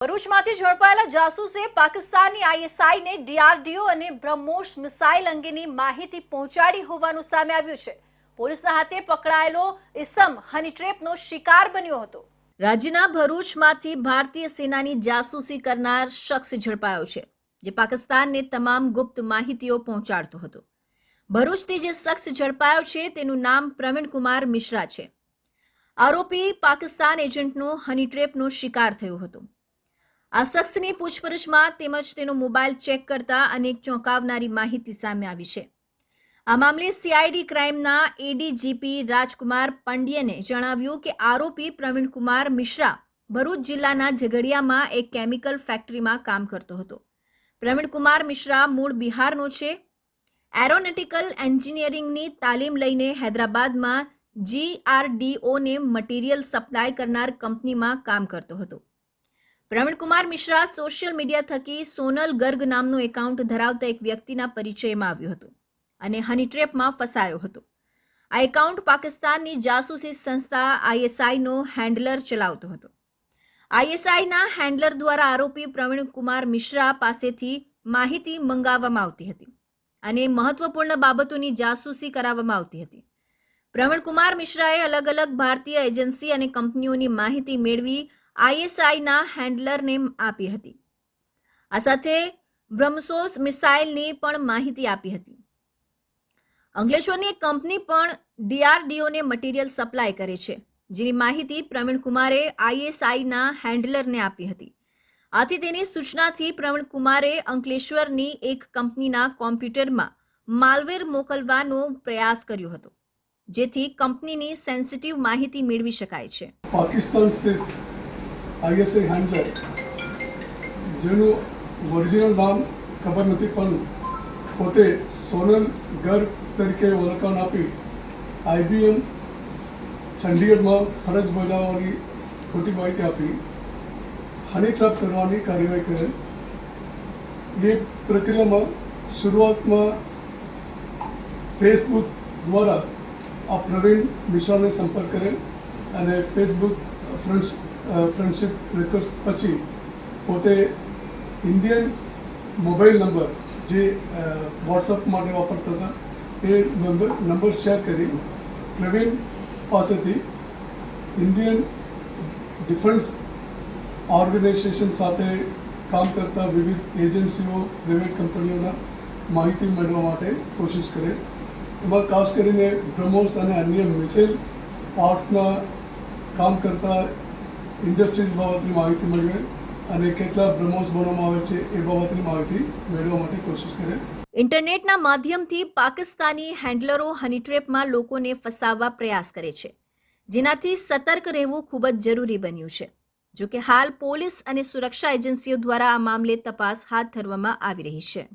ભરૂચમાંથી ઝડપાયેલા જાસૂસે પાકિસ્તાનની આઈએસઆઈને ડીઆરડીઓ અને બ્રહ્મોસ મિસાઇલ અંગેની માહિતી પહોંચાડી હોવાનું સામે આવ્યું છે. પોલીસના હાથે પકડાયેલો ઇસમ હનીટ્રેપનો શિકાર બન્યો હતો. રાજ્યના ભરૂચમાંથી ભારતીય સેનાની જાસૂસી કરનાર શખ્સ ઝડપાયો છે, જે પાકિસ્તાનને તમામ ગુપ્ત માહિતીઓ પહોંચાડતો હતો. ભરૂચથી જે શખ્સ ઝડપાયો છે, તેનું નામ પ્રવીણ કુમાર મિશ્રા છે. આરોપી પાકિસ્તાન એજન્ટનો હનીટ્રેપનો શિકાર થયો હતો. આ શખ્સની પૂછપરછમાં તેમજ તેનો મોબાઈલ ચેક કરતા અનેક ચોંકાવનારી માહિતી સામે આવી છે. આ મામલે સીઆઈડી ક્રાઇમના એડીજીપી રાજકુમાર પંડ્યને જણાવ્યું કે આરોપી પ્રવીણકુમાર મિશ્રા ભરૂચ જિલ્લાના ઝઘડિયામાં એક કેમિકલ ફેક્ટરીમાં કામ કરતો હતો. પ્રવીણકુમાર મિશ્રા મૂળ બિહારનો છે. એરોનેટિકલ એન્જિનિયરિંગની તાલીમ લઈને હૈદરાબાદમાં જીઆરડીઓને મટીરિયલ સપ્લાય કરનાર કંપનીમાં કામ કરતો હતો. પ્રવીણકુમાર મિશ્રા સોશિયલ મીડિયા થકી સોનલ ગર્ગ નામનું એકાઉન્ટ ધરાવતા એક વ્યક્તિના પરિચયમાં આવ્યું હતું અને હની ટ્રેપમાં ફસાયો હતો. આ એકાઉન્ટ પાકિસ્તાનની જાસૂસી સંસ્થા આઈએસઆઈનો હેન્ડલર ચલાવતો હતો. આઈએસઆઈના હેન્ડલર દ્વારા આરોપી પ્રવીણકુમાર મિશ્રા પાસેથી માહિતી મંગાવવામાં આવતી હતી અને મહત્વપૂર્ણ બાબતોની જાસૂસી કરાવવામાં આવતી હતી. પ્રવીણકુમાર મિશ્રાએ અલગ અલગ ભારતીય એજન્સી અને કંપનીઓની માહિતી મેળવી આઈએસઆઈના હેન્ડલરને આપી હતી. આ સાથે બ્રહ્મસોસ મિસાઇલની પણ માહિતી આપી હતી. અંકલેશ્વરની એક કંપની પણ ડીઆરડીઓને મટીરિયલ સપ્લાય કરે છે, જેની માહિતી પ્રવીણ કુમારે આઈએસઆઈના હેન્ડલરને આપી હતી. આથી તેની સૂચનાથી પ્રવીણ કુમારે અંકલેશ્વરની એક કંપનીના કોમ્પ્યુટરમાં માલવેર મોકલવાનો પ્રયાસ કર્યો હતો, જેથી કંપનીની સેન્સિટિવ માહિતી મેળવી શકાય છે. પાકિસ્તાન સ્થિત આઈએસઆઈ હેન્ડલર જેનું ઓરિજિનલ નામ ખબર નથી, પણ પોતે સોનલ ગર્ગ તરીકે ઓળખાણ આપી આઈબીએમ ચંડીગઢમાં ફરજ બજાવવાની ખોટી માહિતી આપી. હની કરવાની કાર્યવાહી કરેલ એ પ્રક્રિયામાં શરૂઆતમાં ફેસબુક દ્વારા આ પ્રવીણ મિશ્રાને સંપર્ક કરેલ અને ફેસબુક ફ્રેન્ડ્સ ફ્રેન્ડશિપ રિક્વેસ્ટ પછી પોતે ઇન્ડિયન મોબાઈલ નંબર જે વોટ્સઅપ માટે વાપરતા હતા, એ નંબર નંબર શેર કરી પ્રવીણ પાસેથી ઇન્ડિયન ડિફેન્સ ઓર્ગેનાઇઝેશન સાથે કામ કરતા વિવિધ એજન્સીઓ પ્રાઇવેટ કંપનીઓના માહિતી મેળવવા માટે કોશિશ કરે. એમાં ખાસ કરીને બ્રહ્મોસ અને અન્ય મિસાઇલ પાર્ટ્સના કામ કરતા ઇન્ડસ્ટ્રીઝ બાબતની માહિતી મેળવે અને કેટલા બ્રહ્મોસ બનાવવામાં આવે છે એ બાબતની માહિતી મેળવવા માટે કોશિશ કરે. ઇન્ટરનેટના માધ્યમથી પાકિસ્તાની હેન્ડલરો હનીટ્રેપમાં લોકોને ફસાવવા પ્રયાસ કરે છે. જેનાથી સતર્ક રહેવું ખૂબ જ જરૂરી બન્યું છે. જો કે હાલ પોલીસ અને સુરક્ષા એજન્સીઓ દ્વારા આ મામલે તપાસ હાથ ધરવામાં આવી રહી છે.